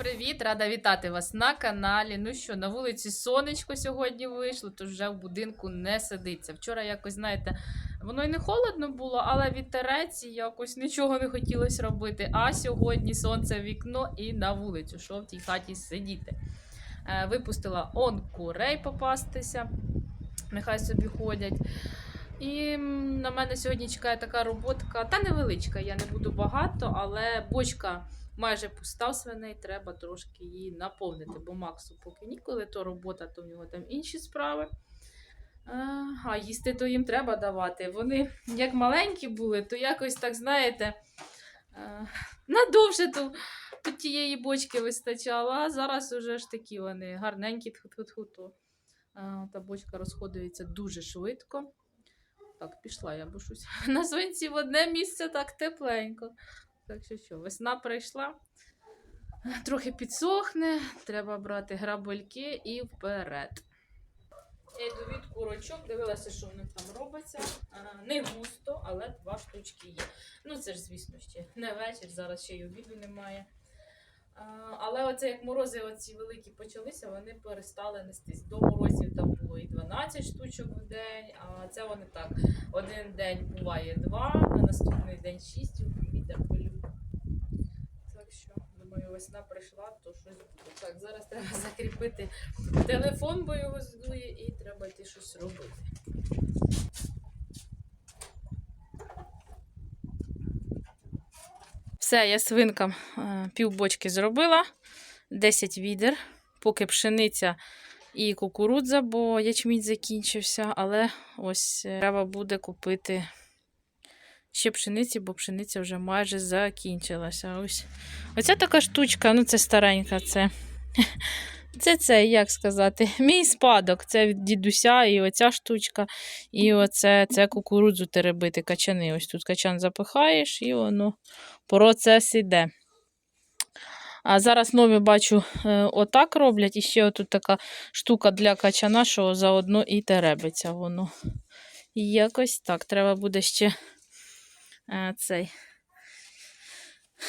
Привіт, рада вітати вас на каналі. Ну що, на вулиці сонечко сьогодні вийшло, тож вже в будинку не сидиться. Вчора якось, знаєте, воно й не холодно було, але вітерець і якось нічого не хотілося робити. А сьогодні сонце вікно і на вулицю. Що в тій хаті сидіти. Е, Випустила он курей попастися. Нехай собі ходять. І на мене сьогодні чекає така роботка, та невеличка, я не буду багато, але бочка майже пуста свиней, треба трошки її наповнити, бо Максу поки ніколи, то робота, то в нього там інші справи. А, А їсти то їм треба давати. Вони як маленькі були, то якось так, знаєте, надовше то, то тієї бочки вистачало, а зараз уже ж такі вони гарненькі, тху-тху-тху, то та бочка розходується дуже швидко. Так, пішла я, бо на свинці в одне місце так тепленько. Так що що, весна прийшла. Трохи підсохне, треба брати грабельки і вперед. Йду від курочок, дивилася, що вони там робиться. Не густо, але два штучки є. Ну, це ж, звісно, ще не вечір, зараз ще й обіду немає. Але оце як морози оці великі почалися, вони перестали нестись. До морозів там було і 12 штучок в день, а це вони так. Один день буває два, на наступний день шість, вітер полює. Весна прийшла, то щось буде. Так, зараз треба закріпити телефон, бо його здує, і треба йти щось робити. Все, я свинкам е, півбочки зробила, 10 відер, поки пшениця і кукурудза, бо ячмінь закінчився, але ось е, треба буде купити ще пшениці, бо пшениця вже майже закінчилася. Ось. Оця така штучка, ну це старенька, це. Це це, як сказати, мій спадок. Це від дідуся, і оця штучка, і оце це кукурудзу теребити, качани. Ось тут качан запихаєш, і воно процес іде. А зараз нові бачу, е, отак роблять. І ще отут така штука для качана, що заодно і теребиться воно. Якось так. Треба буде ще цей.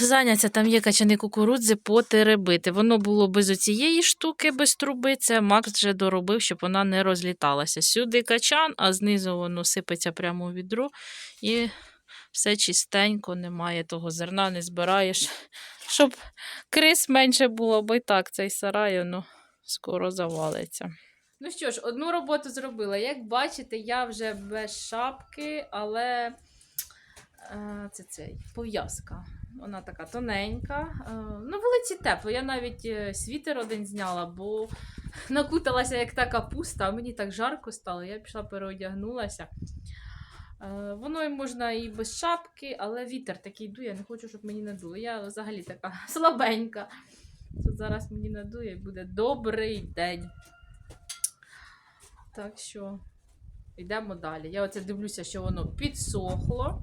Зайняться, там є качани кукурудзи потеребити. Воно було без оцієї штуки, без труби. Це Макс вже доробив, щоб вона не розліталася. Сюди качан, а знизу воно сипеться прямо у відро. І все чистенько, немає того зерна, не збираєш. Щоб крис менше було, бо і так цей сарай воно скоро завалиться. Ну що ж, одну роботу зробила. Як бачите, я вже без шапки, але е, це цей пов'язка. Вона така тоненька. Е, На вулиці тепло. Я навіть е, світер один зняла, бо накуталася як та капуста, а мені так жарко стало. Я пішла переодягнулася. Е, Воно можна і без шапки, але вітер такий дує, я не хочу, щоб мені надуло. Я взагалі така слабенька. Тут зараз мені надує і буде добрий день. Так що йдемо далі. Я оце дивлюся, що воно підсохло.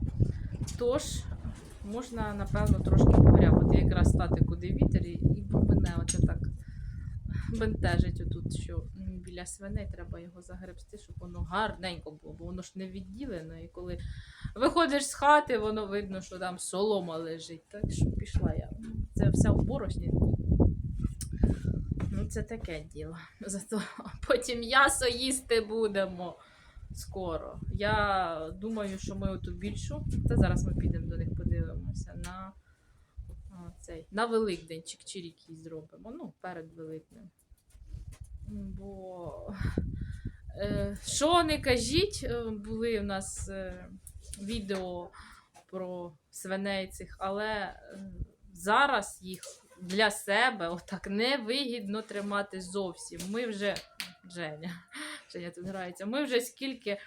Тож можна, напевно, трошки погрябати. Якраз стати куди вітер, і мене оце так бентежить отут, що біля свиней треба його загребсти, щоб воно гарненько було, бо воно ж не відділено. І коли виходиш з хати, воно видно, що там солома лежить. Так що пішла я. Це все в борошні. Ну, це таке діло. Зато потім м'ясо їсти будемо скоро. Я думаю, що ми оту більшу. Та зараз ми підемо до них подивимося на цей на Великдень чик-чирік її зробимо. Ну, перед Великднем. Бо е, що не кажіть, е, були у нас е, відео про свиней цих, але зараз їх для себе отак невигідно тримати зовсім. Ми вже Женя, Женя тут грається. Ми вже скільки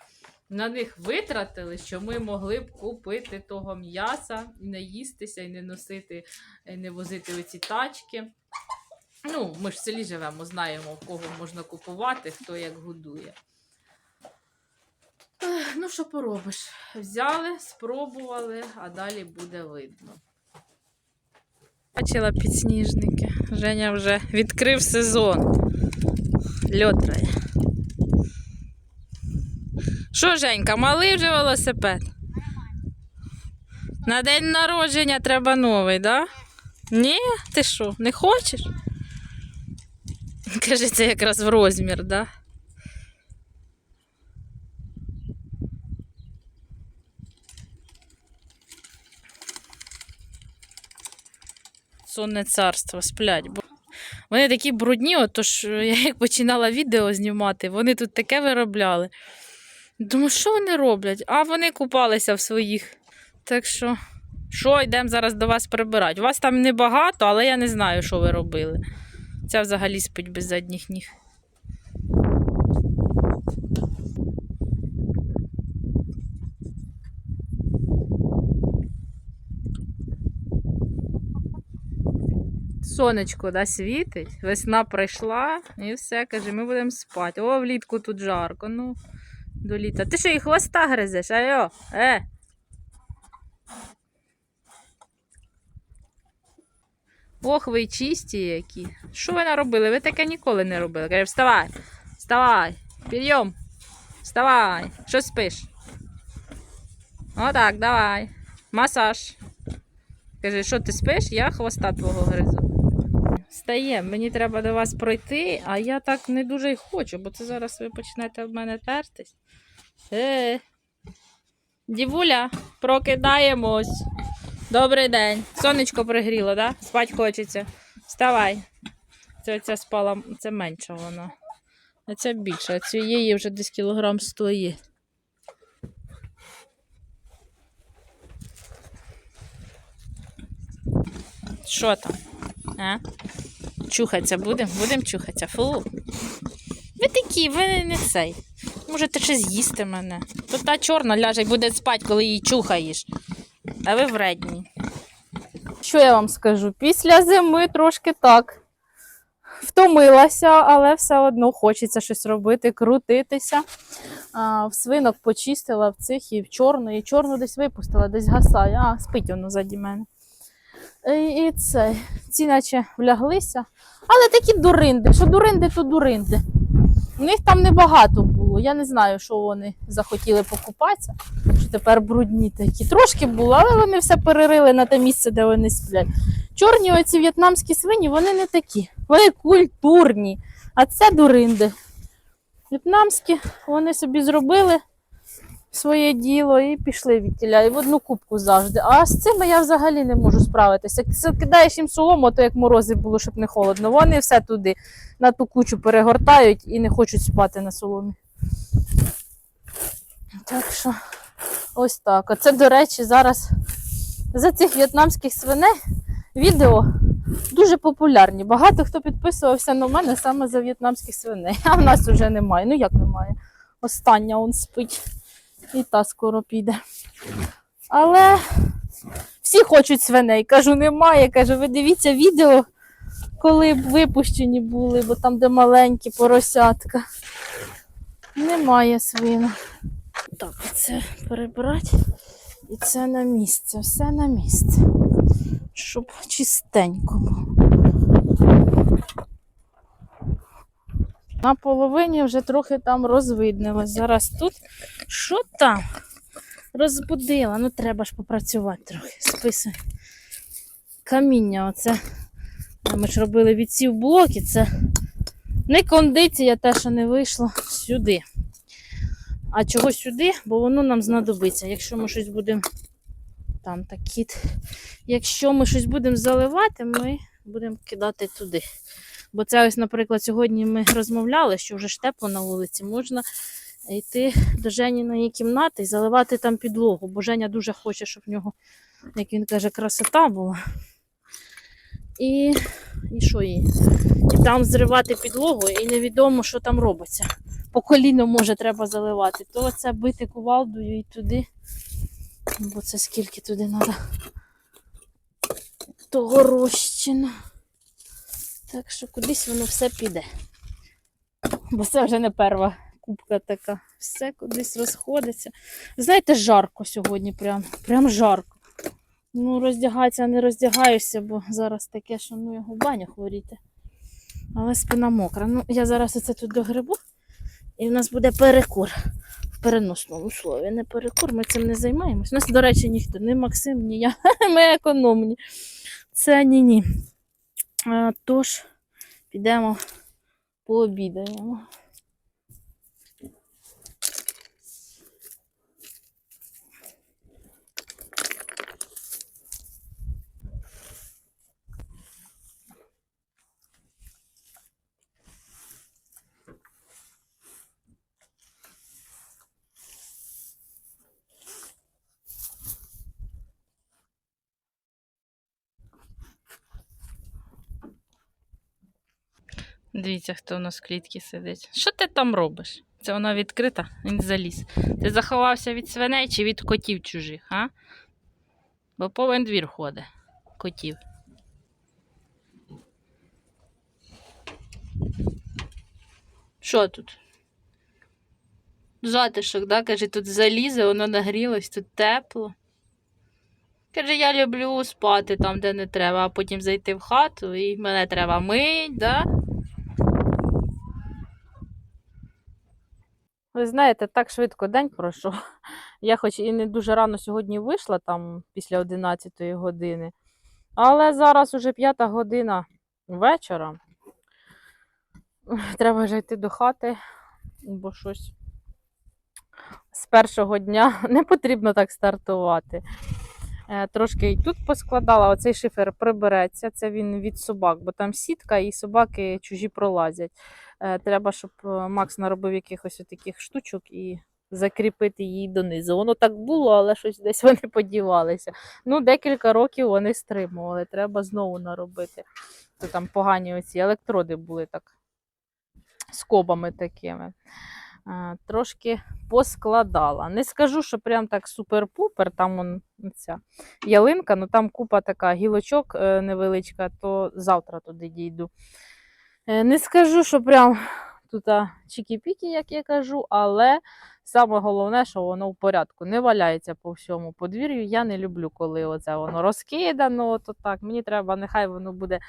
на них витратили, що ми могли б купити того м'яса і не їстися, і не носити, і не возити оці тачки. Ну, ми ж в селі живемо, знаємо, кого можна купувати, хто як годує. Ну, що поробиш? Взяли, спробували, а далі буде видно. Бачила підсніжники. Женя вже відкрив сезон. Льотрає. Що, Женька, малий вже велосипед? На день народження треба новий, да? Ні? Ти що, не хочеш? Каже, це якраз в розмір, да? Сонне царство, сплять. Бо вони такі брудні, отож я як починала відео знімати, вони тут таке виробляли. Думаю, що вони роблять? А вони купалися в своїх. Так що, що, йдемо зараз до вас прибирати. У вас там небагато, але я не знаю, що ви робили. Ця взагалі спить без задніх ніг. Сонечко да, світить, весна прийшла і все, каже, ми будемо спати. О, влітку тут жарко. Ну, до літа. Ти що і хвоста гризеш? Айо, е. Ох, ви чисті які. Що ви наробили? Ви таке ніколи не робили. Каже, вставай, вставай, підйом, вставай. Що спиш? Отак, давай. Масаж. Каже, що ти спиш? Я хвоста твого гризу. Стає, мені треба до вас пройти, а я так не дуже й хочу, бо це зараз ви почнете в мене тертись. Е. Дівуля, прокидаємось. Добрий день. Сонечко пригріло, да? Спать хочеться. Вставай. Це оця спала, це менша вона. А ця більша. А цієї вже десь кілограм 100 є. Що там? А? Чухатися будемо? Будемо чухатися. Фу. Ви такі, ви не цей. Можете ще з'їсти мене. То та чорна ляже і буде спати, коли її чухаєш. А ви вредні. Що я вам скажу? Після зими трошки так. Втомилася, але все одно хочеться щось робити, крутитися. А, в свинок почистила в цих і в чорну, і чорну десь випустила, десь гасає. А, спить воно заді мене. І, це, ці наче вляглися. Але такі дуринди, що дуринди, то дуринди. У них там небагато було. Я не знаю, що вони захотіли покупатися, що тепер брудні такі. Трошки було, але вони все перерили на те місце, де вони сплять. Чорні оці в'єтнамські свині, вони не такі. Вони культурні. А це дуринди. В'єтнамські вони собі зробили своє діло і пішли від. І в одну кубку завжди. А з цими я взагалі не можу справитися. Кидаєш їм солому, то як морози було, щоб не холодно. Вони все туди на ту кучу перегортають і не хочуть спати на соломі. Так що, ось так. Оце, до речі, зараз за цих в'єтнамських свиней відео дуже популярні. Багато хто підписувався на мене саме за в'єтнамських свиней. А в нас вже немає. Ну як немає? Остання он спить. І та скоро піде. Але всі хочуть свиней. Кажу, немає. Кажу, ви дивіться відео, коли б випущені були, бо там, де маленькі поросятка. Немає свинок. Так, це перебрати. І це на місце. Все на місце. Щоб чистенько було. На половині вже трохи там розвиднилось. Зараз тут. Що там? Розбудила. Ну треба ж попрацювати трохи. Списуй. Каміння оце. Ми ж робили відсів блоки. Це не кондиція, те, що не вийшло сюди. А чого сюди? Бо воно нам знадобиться. Якщо ми щось будемо. Там так. Якщо ми щось будемо заливати, ми будемо кидати туди. Бо це ось, наприклад, сьогодні ми розмовляли, що вже ж тепло на вулиці, можна йти до Женіної кімнати і заливати там підлогу. Бо Женя дуже хоче, щоб в нього, як він каже, красота була. І, і що їй? І там зривати підлогу, і невідомо, що там робиться. По коліну, може, треба заливати. То це бити кувалдою і туди. Бо це скільки туди треба того розчину. Так що кудись воно все піде. Бо це вже не перша кубка така. Все кудись розходиться. Знаєте, жарко сьогодні, прям, прям жарко. Ну, роздягатися не роздягаюся, бо зараз таке, що ну його баню хворіти. Але спина мокра. Ну, я зараз оце тут догребу, і в нас буде перекур. В переносному слові. Не перекур, ми цим не займаємось. У нас, до речі, ніхто, ні Максим, ні я. Ми економні. Це ні-ні. А, Тож, підемо пообідаємо. Дивіться, хто у нас в клітці сидить. Що ти там робиш? Це вона відкрита, він заліз. Ти заховався від свиней чи від котів чужих, а? Бо повен двір ходить. Котів. Що тут? Затишок, да? Каже, тут залізе, воно нагрілось, тут тепло. Каже, я люблю спати там, де не треба, а потім зайти в хату і мене треба мить, да? Ви знаєте, так швидко день пройшов. Я хоч і не дуже рано сьогодні вийшла там після 11 години, але зараз уже 5 година вечора. Треба вже йти до хати, бо щось з першого дня не потрібно так стартувати. Е, Трошки і тут поскладала, оцей шифер прибереться, це він від собак, бо там сітка і собаки чужі пролазять. Е, Треба, щоб е, Макс наробив якихось таких штучок і закріпити її донизу. Воно так було, але щось десь вони подівалися. Ну, декілька років вони стримували, треба знову наробити. То там погані оці електроди були так скобами такими. Трошки поскладала. Не скажу, що прям так супер-пупер, там он, ця ялинка, ну там купа така гілочок е, невеличка, то завтра туди дійду. Е, Не скажу, що прям тут а, чікі-пікі, як я кажу, але саме головне, що воно в порядку. Не валяється по всьому подвір'ю. Я не люблю, коли оце воно розкидано. От так. Мені треба, нехай воно буде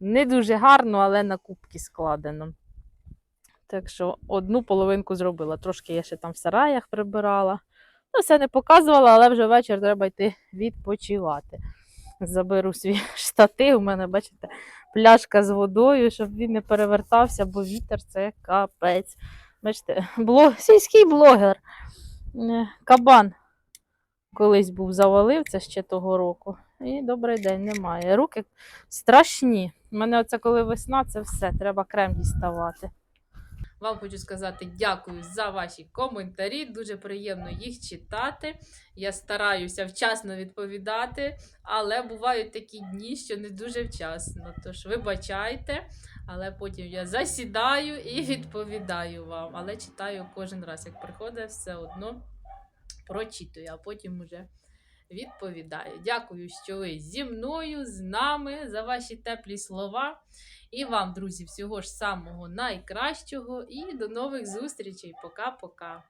не дуже гарно, але на кубки складено. Так що одну половинку зробила. Трошки я ще там в сараях прибирала. Ну, все не показувала, але вже вечір треба йти відпочивати. Заберу свій штатив. У мене, бачите, пляшка з водою, щоб він не перевертався, бо вітер це капець. Бачите, блог... сільський блогер. Е, Кабан колись був завалив, це ще того року. І добрий день немає. Руки страшні. У мене оце коли весна, це все, треба крем діставати. Вам хочу сказати дякую за ваші коментарі. Дуже приємно їх читати. Я стараюся вчасно відповідати, але бувають такі дні, що не дуже вчасно. Тож вибачайте, але потім я засідаю і відповідаю вам. Але читаю кожен раз, як приходить, все одно прочитую, а потім уже відповідаю. Дякую, що ви зі мною, з нами, за ваші теплі слова. І вам, друзі, всього ж самого найкращого і до нових зустрічей. Пока-пока.